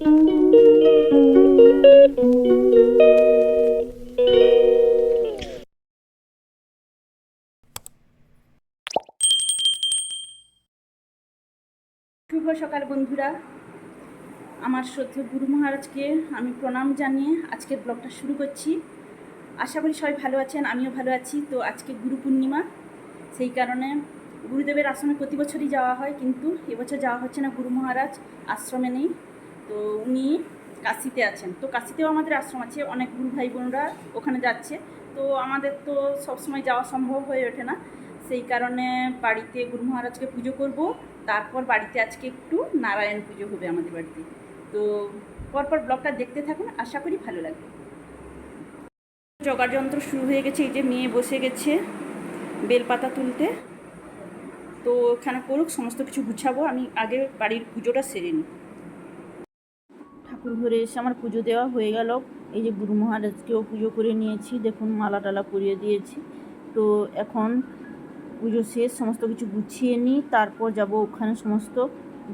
শুভ সকাল বন্ধুরা। আমার শ্রদ্ধেয় গুরু মহারাজকে আমি প্রণাম জানিয়ে আজকের ব্লগটা শুরু করছি। আশা করি সবাই ভালো আছেন, আমিও ভালো আছি। তো আজকে গুরু পূর্ণিমা, সেই কারণে গুরুদেবের আশ্রমে প্রতি বছরই যাওয়া হয়, কিন্তু এবছর যাওয়া হচ্ছে না গুরু মহারাজ, আশ্রমে নেই। তো উনি কাশিতে আছেন। তো কাশিতেও আমাদের আশ্রম আছে, অনেক গুরু ভাই বোনরা ওখানে যাচ্ছে। তো আমাদের তো সবসময় যাওয়া সম্ভব হয়ে ওঠে না। সেই কারণে বাড়িতে গুরু মহারাজকে পুজো করব, তারপর বাড়িতে আজকে একটু নারায়ণ পুজো হবে আমাদের বাড়িতে। তো পরপর ব্লগটা দেখতে থাকুন, আশা করি ভালো লাগবে। যন্ত্র শুরু হয়ে গেছে, এই যে মেয়ে বসে গেছে বেলপাতা তুলতে। তো ওখানে করুক, সমস্ত কিছু গুছাবো, আমি আগে বাড়ির পুজোটা সেরে নিই। ঠাকুর ঘরে এসে আমার পুজো দেওয়া হয়ে গেল। এই যে গুরু মহারাজকেও পুজো করে নিয়েছি। দেখুন, মালা টালা পরিয়ে দিয়েছি। তো এখন পুজো শেষ, সমস্ত কিছু গুছিয়ে নিই। তারপর যাব ওখানে সমস্ত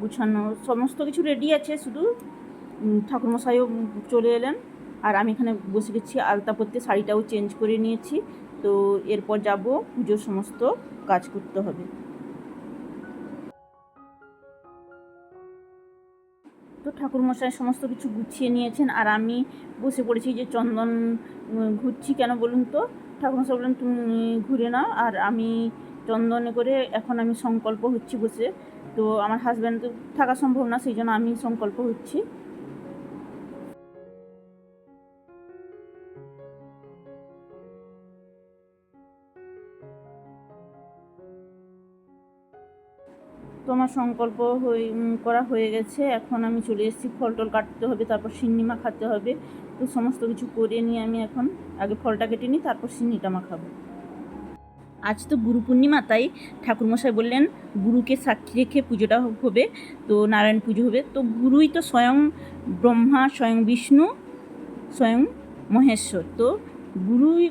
গুছানো, সমস্ত কিছু রেডি আছে। শুধু ঠাকুরমশাইও চলে এলেন। আর আমি এখানে বসে গেছি, আলতা পরতে, শাড়িটাও চেঞ্জ করে নিয়েছি। তো এরপর যাব, পুজোর সমস্ত কাজ করতে হবে। তো ঠাকুরমশাই সমস্ত কিছু গুছিয়ে নিয়েছেন আর আমি বসে পড়েছি যে চন্দন ঘুরছি কেন বলুন তো? ঠাকুরমশাই বললেন, তুমি ঘুরে নাও। আর আমি চন্দনে করে এখন আমি সংকল্প হচ্ছি বসে। তো আমার হাজব্যান্ড তো থাকা সম্ভব না, সেই জন্য আমি সংকল্প হচ্ছি। তো আমার সংকল্প করা হয়ে গেছে। এখন আমি চলে এসেছি, ফল টল কাটতে হবে, তারপর সিন্নি খাতে হবে। তো সমস্ত কিছু করে নিয়ে আমি এখন আগে ফলটা কেটে নিই, তারপর সিন্নিটা মাখাবো আজ তো গুরু পূর্ণিমা, তাই ঠাকুরমশাই বললেন, গুরুকে সাক্ষী রেখে পুজোটা হবে, তো নারায়ণ পুজো হবে। তো গুরুই তো স্বয়ং ব্রহ্মা, স্বয়ং বিষ্ণু, স্বয়ং মহেশ্বর। তো গুরুই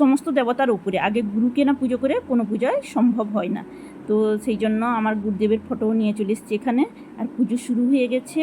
সমস্ত দেবতার উপরে, আগে গুরুকে না পুজো করে কোনো পূজায় সম্ভব হয় না। তো সেই জন্য আমার গুরুদেবের ফটোও নিয়ে চলে এসেছি এখানে। আর পুজো শুরু হয়ে গেছে।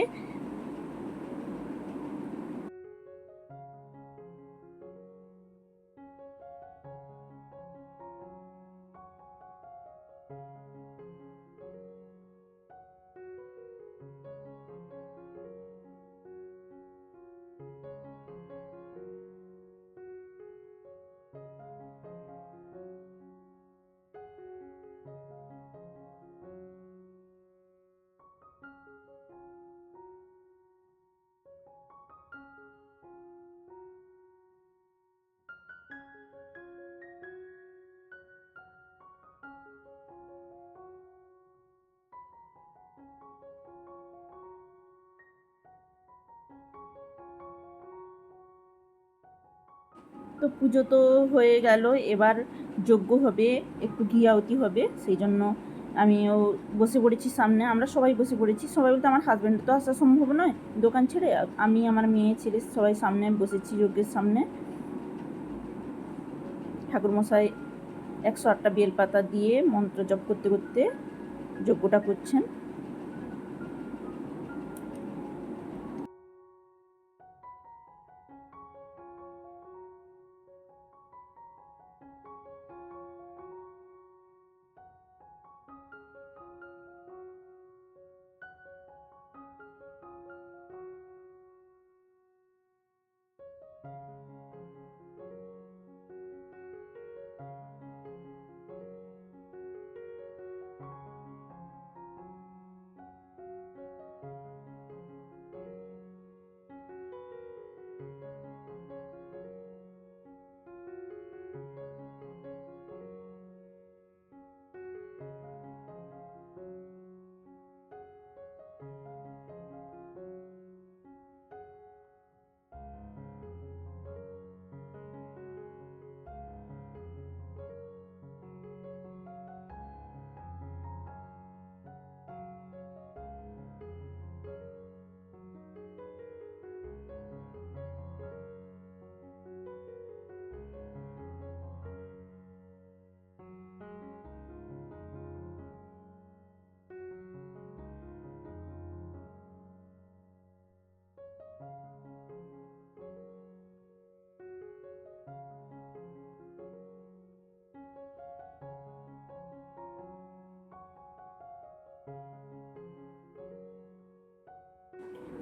তো পুজো তো হয়ে গেল, এবার যজ্ঞ হবে, একটু ঘি আওতি হবে সেই জন্য আমিও বসে পড়েছি সামনে, আমরা সবাই বসে পড়েছি, সবাই বলতে আমার হাজব্যান্ড তো আসা সম্ভব নয়, দোকান ছেড়ে আমি আমার মেয়ে ছেলে সবাই সামনে বসেছি যজ্ঞের সামনে। ঠাকুরমশাই একশো আটটা বেলপাতা দিয়ে মন্ত্র জপ করতে করতে যজ্ঞটা করছেন।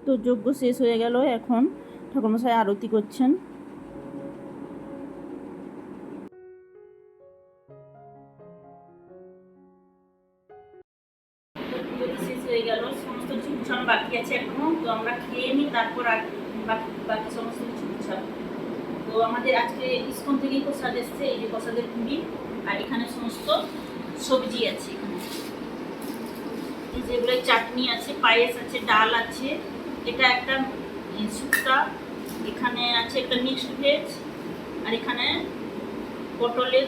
তো যজ্ঞ শেষ হয়ে গেল এখন। ঠাকুরমশাই আরতি করছেন। হয়ে বাকি আছে তো আমরা খেয়ে নিই, তারপর বাকি সমস্ত তো আমাদের আজকে থেকেই প্রসাদ এই যে প্রসাদের পুরি। আর এখানে সমস্ত সবজি আছে চাটনি আছে, পায়েস আছে, ডাল আছে। এটা একটা শুক্তা এখানে আছে একটা মিক্সড ভেজ আর এখানে পটলের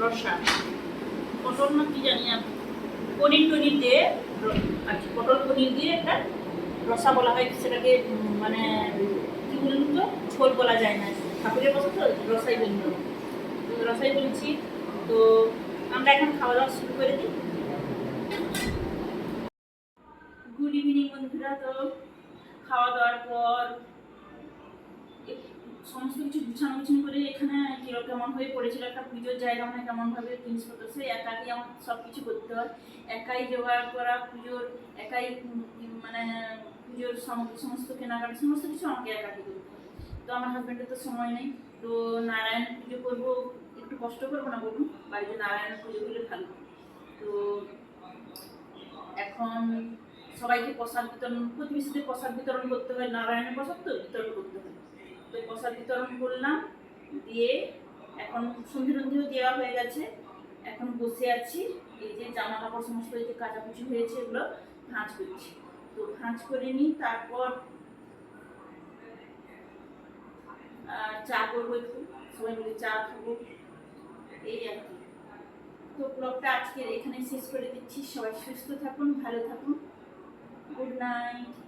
রসা। পটল না কি জানি না পনির টনির দিয়ে আচ্ছা পটল পনির দিয়ে একটা রসা বলা হয়, সেটাকে মানে কি বলুন তো, ঝোল বলা যায় না। ঠাকুরের কথা তো রসাই বলি তো রসাই বলেছি, তো আমরা এখন খাওয়া দাওয়া শুরু করে দিই। গুড ইভিনিং বন্ধুরা, তো খাওয়া দাওয়ার পর সমস্ত কিছু গুছানো গুছানো করে এখানে কীরকম কেমন হয়ে পড়েছিল, একটা পুজোর জায়গা মানে কেমনভাবে জিনিসপত্র সে একাই আমার সব কিছু করতে হয়। একাই জোগাড় করা, পুজোর একাই মানে পুজোর সমস্ত কেনাকাটা, সমস্ত কিছু আমাকে একাই করতে হয়। তো আমার হাজব্যান্ডের তো সময় নেই। তো নারায়ণ পুজো করব, একটু কষ্ট করব না বলুন, বাড়িতে নারায়ণ পুজো করলে ভালো তো সবাইকে প্রসাদ বিতরণ, প্রতিবেশীদের প্রসাদ বিতরণ করতে হয় নারায়ণের প্রসাদ তো বিতরণ করতে হয় তো প্রসাদ বিতরণ করলাম, দিয়ে এখন সন্ধে টন্ধেও দেওয়া হয়ে গেছে। এখন বসে আছি, এই যে জামা কাপড় সমস্ত এই যে কাচাকুচি হয়েছে এগুলো ভাঁজ করছি। তো ভাঁজ করে নিই, তারপর চা করব একটু, সবাই মিলে চা খাব। এই আর কি। তো ব্লগটা আজকে এখানে শেষ করে দিচ্ছি, সবাই সুস্থ থাকুন, ভালো থাকুন। Good night